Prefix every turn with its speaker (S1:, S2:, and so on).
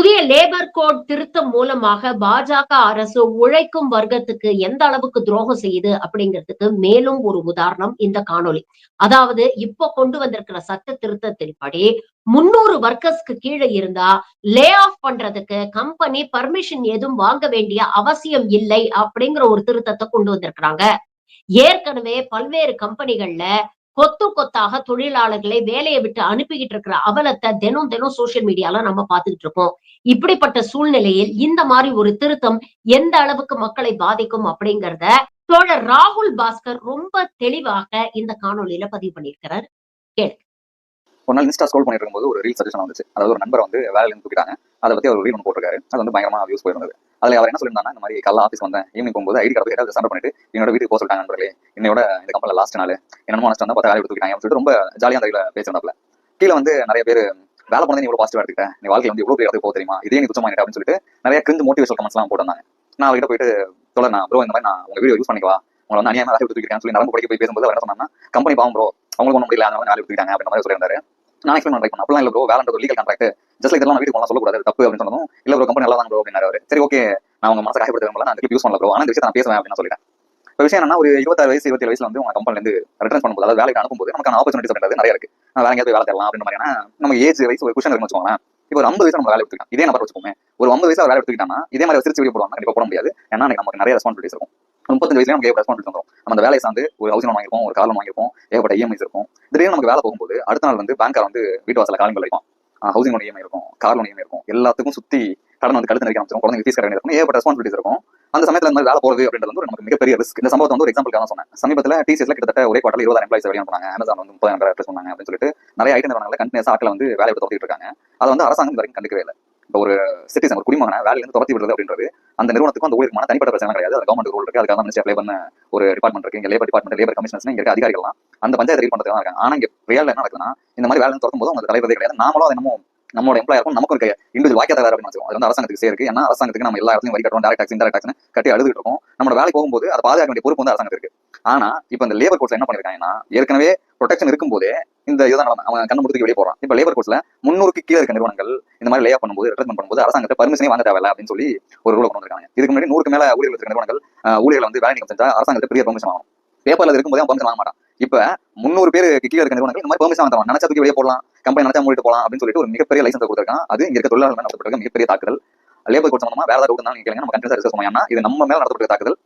S1: புதிய labour code திருத்தம் மூலமாக பாஜக அரசு உழைக்கும் வர்க்கத்துக்கு எந்த அளவுக்கு துரோகம் செய்யுது அப்படிங்கிறதுக்கு மேலும் ஒரு உதாரணம் இந்த காணொளி. அதாவது இப்போ கொண்டு வந்திருக்கிற சட்ட திருத்தத்தின்படி முன்னூறு ஒர்க்கர்ஸ்க்கு கீழே இருந்தா லே ஆஃப் பண்றதுக்கு கம்பெனி பர்மிஷன் எதுவும் வாங்க வேண்டிய அவசியம் இல்லை அப்படிங்கிற ஒரு திருத்தத்தை கொண்டு வந்திருக்கிறாங்க. ஏற்கனவே பல்வேறு கம்பெனிகள்ல கொத்து கொத்தாக தொழிலாளர்களை வேலையை விட்டு அனுப்பிக்கிட்டு இருக்கிற அவலத்தை தினம் தினம் சோசியல் மீடியால நம்ம பார்த்துக்கிட்டு இருக்கோம். இப்படிப்பட்ட சூழ்நிலையில் இந்த மாதிரி ஒரு திருத்தம் எந்த அளவுக்கு மக்களை பாதிக்கும் அப்படிங்கிறத தோழர் ராகுல் பாஸ்கர் ரொம்ப தெளிவாக இந்த காணொளியில பதிவு பண்ணியிருக்கிறார்.
S2: ஒரு நாள் இன்ஸ்டா ஸ்கோல் பண்ணிட்டு இருக்கும்போது ஒரு ரீல் சஜஷன் வந்துச்சு. அதாவது ஒரு நண்பர் வந்து வேலையில இருந்து தூக்கிட்டாங்க. அதை பத்தி ஒரு ரீல் ஒன்று போட்டிருக்காரு. அது வந்து பயங்கரமா வியூஸ் போயிருந்தது. அதுல அவர் என்ன சொல்லியிருந்தாங்க இந்த மாதிரி கல்ல ஆஃபீஸ் வந்தேன். ஈவினிங் போகும்போது ஐடி கார்டு போய் சண்டை பண்ணிட்டு என்னோட வீட்டுக்கு போக சொல்லிட்டாங்க நண்பர்களே. என்னோட இந்த கம்பெனில லாஸ்ட் நாள். என்னமோ நினைச்சு வந்தா பார்த்து வேலை தூக்கிட்டாங்க அப்படின்னு சொல்லிட்டு ரொம்ப ஜாலியாக அந்த இதில் பேசியிருந்தாப்ல கீழே வந்து நிறைய பேர் வேலை பண்ணது நீ இவ்வளவு பாசிட்டிவ் எடுத்துக்கிட்டேன் நீ வாழ்க்கை வந்து இவ்வளவு பெரிய இடத்துக்கு போக தெரியுமா? இதே நீ குச்சமாக அப்படின்னு சொல்லிட்டு நிறைய கிரிஞ்சு மோட்டிவேஷன் கமெண்ட்ஸ் எல்லாம் போட்டிருந்தாங்க. நான் அவர்கிட்ட போயிட்டு சொல்ல நான் ப்ரோ இந்த மாதிரி நான் உங்க வீடியோ யூஸ் பண்ணிக்கவா? உங்களை வந்து அநியாயமாக வேலை தூக்கிட்டேன்னு சொல்லி நரம்பு படிக்க போய் பேசும்போது அவர் என்ன சொன்னா கம்பெனி பாவம் ப்ரோ அவங்களுக்கு ஒன்றும் முடியல. அதனால வேலை தூக்கிட்டாங்க அப்படின்ற மாதிரி சொல்லியிருந்தாரு. நான் எக்ஸ்பிளைன் பண்ண அப்படிலாம் இல்லை ப்ரோ வேலை லீகல் கான்ட்ராக்ட் ஜஸ்ட் இதெல்லாம் வீட்டுக்கு போகலாம் சொல்லக்கூடாது. தப்பு அப்படின்னு சொன்னதும் இல்ல ஒரு கம்பெனி நல்லா தான் ப்ரோ அப்படின்னாரு சரி ஓகே நான் உங்க மனசை காயப்படுத்துறவங்கள நான் யூஸ் பண்ணல ப்ரோ ஆனால் இந்த விஷயத்தை நான் பேசுவேன் அப்படின்னு சொல்லிட்டேன். இப்போ விஷயம் என்னன்னா ஒரு இருபத்தாறு வயசு இருபத்தி வயசுல வந்து உங்க கம்பெனில இருந்து ரிட்டர்ன் பண்ணும்போது அதாவது வேலைக்கு அனுப்பும்போது நமக்கான ஆப்பர்ச்சுனிட்டிஸ் அப்படின்றது நிறைய இருக்கு. நான் வேற எங்கேயாவது வேலை தரலாம் அப்படின்னு மாதிரியான நம்ம ஏஜ் வயசு ஒரு குஷன் இருக்குன்னு வச்சுக்கோங்களேன். இப்போ ஒரு ஐம்பது வயசு நம்ம வேலை எடுத்துக்கலாம் இதே நம்பர் வச்சுக்கோமே. ஒரு ஐம்பது வயசு வேலை எடுத்துக்கிட்டாங்கன்னா இதே மாதிரி சிரிச்சு வீடியோ போடுவாங்க. கண்டிப்பா போட முடியாது. ஏன்னா நமக்கு நிறைய ரெஸ்பான்சிபிலிட்டிஸ் இருக்கும். முப்பத்தஞ்சு வயசுல நமக்கு ரெஸ்பான்ஸ் வந்துடும் நம்ம அந்த வேலையை சார்ந்து ஒரு ஹவுசிங் வாங்கிருப்போம் ஒரு காலம் வாங்கிருப்போம் ஏகப்பட்ட இஎம்ஐஸ் இருக்கும். திடீர்னு நமக்கு வேலை போகும்போது அடுத்த நாள் வந்து பேங்கார் வந்து வீட்டு வாசல காலிங் வைப்பான் ஹவுசிங் லோன் இஎம்ஐ இருக்கும் கார் லோன் இஎம்ஐ இருக்கும் எல்லாத்துக்கும் சுத்தி கடன் வந்து கழுத்து நினைக்க ஆரம்பிச்சிடும். குழந்தைங்க ஃபீஸ் கடன் இருக்கும். ஏற்பட்ட ரெஸ்பான்சிபிலிட்டிஸ் இருக்கும். அந்த சமயத்துல இந்த மாதிரி வேலை போறது அப்படின்றது வந்து நமக்கு மிகப்பெரிய ரிஸ்க் இந்த சம்பவத்தை வந்து ஒரு எக்ஸாம்பிள் சொன்னேன். சமீபத்தில் டிசிஎஸ்ல கிட்டத்தட்ட ஒரே குவார்டர் இருபது எம்ப்ளாய்ஸ் வரையும் பண்ணாங்க அமேசான் வந்து முப்பதாயிரம் எம்ப்ளாய் சொன்னாங்க அப்படின்னு சொல்லிட்டு நிறைய ஐட்டம் நிறுவனங்கள் கண்டினியூஸ் ஆட்டில் வந்து வேலை எடுத்து துரத்திட்டு இருக்காங்க. அதை வந்து அரசாங்கம் வரைக்கும் கண்டுக்கவே இல்லை. இப்போ ஒரு சிட்டிசன் ஒரு குடிமகனை வேலையிலிருந்து துரத்தி விடுறது அப்படின்றது அந்த நிறுவனத்துக்கும் அந்த ஊழியருமான தனிப்பட்ட பிரச்சனை கிடையாது. அது கவர்மெண்ட் ரூல் இருக்கு. அதுக்காக மினிஸ்டர் அப்ளை பண்ண ஒரு டிபார்ட்மெண்ட் இருக்கு. இங்கே லேபர் டிபார்ட்மெண்ட் லேபர் கமிஷனர்ஸ் இங்கே இருக்க அதிகாரிகள்லாம் அந்த பஞ்சாயத்து ரீட் பண்றதுக்கு தான் இருக்காங்க. ஆனா இங்க ரியல் என்ன நடக்குதுன்னா இந்த மாதிரி வேலை திறக்கும் போது அவங்க தலைவரே கிடையாது. நாமளும் அதை நம்ம நம்மளோட எம்ப்ளாய் இருக்கும். நமக்கு இருக்க இண்டிவிஜுவல் வாக்கிய வேற அப்படின்னு அது வந்து அரசாங்கத்துக்கு சேருக்கு. ஏன்னா அரசாங்கத்துக்கு நம்ம எல்லா இடத்துலையும் வரி கட்டுறோம். டேரக்ட் டாக்ஸ் இன்டெரக்ட் டாக்ஸ் கட்டி அழுதுட்டு இருக்கோம். நம்மளோட வேலைக்கு போகும்போது அதை பாதுகாக்க வேண்டிய பொறுப்பு வந்து அரசாங்கத்துக்கு இருக்கு. ஆனா இப்போ இந்த லேபர் கோர்ட்ல என்ன பண்ணிருக்காங்கன்னா ஏற்கனவே ப்ரொடெக்ஷன் இருக்கும்போதே இந்த இதுதான் நடந்தது அவன் கண்ணு முடித்துக்கு வெளியே போறான். இப்போ லேபர் கோர்ட்ஸ்ல முன்னூறுக்கு கீழே இருக்க நிறுவனங்கள் இந்த மாதிரி லே பண்ணும்போது ரெட்ரெட் பண்ணும்போது அரசாங்கத்தை பர்மிஷனே வாங்க தேவையில்ல அப்படின்னு சொல்லி ஒரு ரூல் கொண்டு வந்திருக்காங்க. இதுக்கு முன்னாடி நூறுக்கு மேல ஊழியர்கள் இருக்க நிறுவனங்கள் ஊழியர்கள் வந்து வேலை நீக்கம் செஞ்சா அரசாங்கத்தை பெரிய பர்மிஷன் வாங்கணும். பேப்பர்ல இருக்கும்போது அவன் பர்மிஷன் வாங்க மாட்டான். இப்ப முன்னூறு பேர் கீழே இருக்க நிறுவனங்கள் இந்த மாதிரி பெர்மிஷன் தரலாம் நினைச்சா தூக்கி வெளியே போடலாம். கம்பெனி நினைச்சா மூடிட்டு போலாம் அப்படின்னு சொல்லிட்டு ஒரு மிகப்பெரிய லைசன்ஸ் கொடுத்துருக்கான் அது இங்க இருக்க தொழிலாளர்கள் நடத்தப்பட்டிருக்க மிகப்பெரிய தாக்குதல். லேபர் கோட் சம்பந்தமா வேற ஏதாவது இருந்தாலும் நீங்க கேளுங்க. நம்ம கண்டிப்பா ரிசர்ச் பண்ணுவோம் ஏன்னா இது நம்ம மேல நடத்தப்பட்ட தாக்குதல்.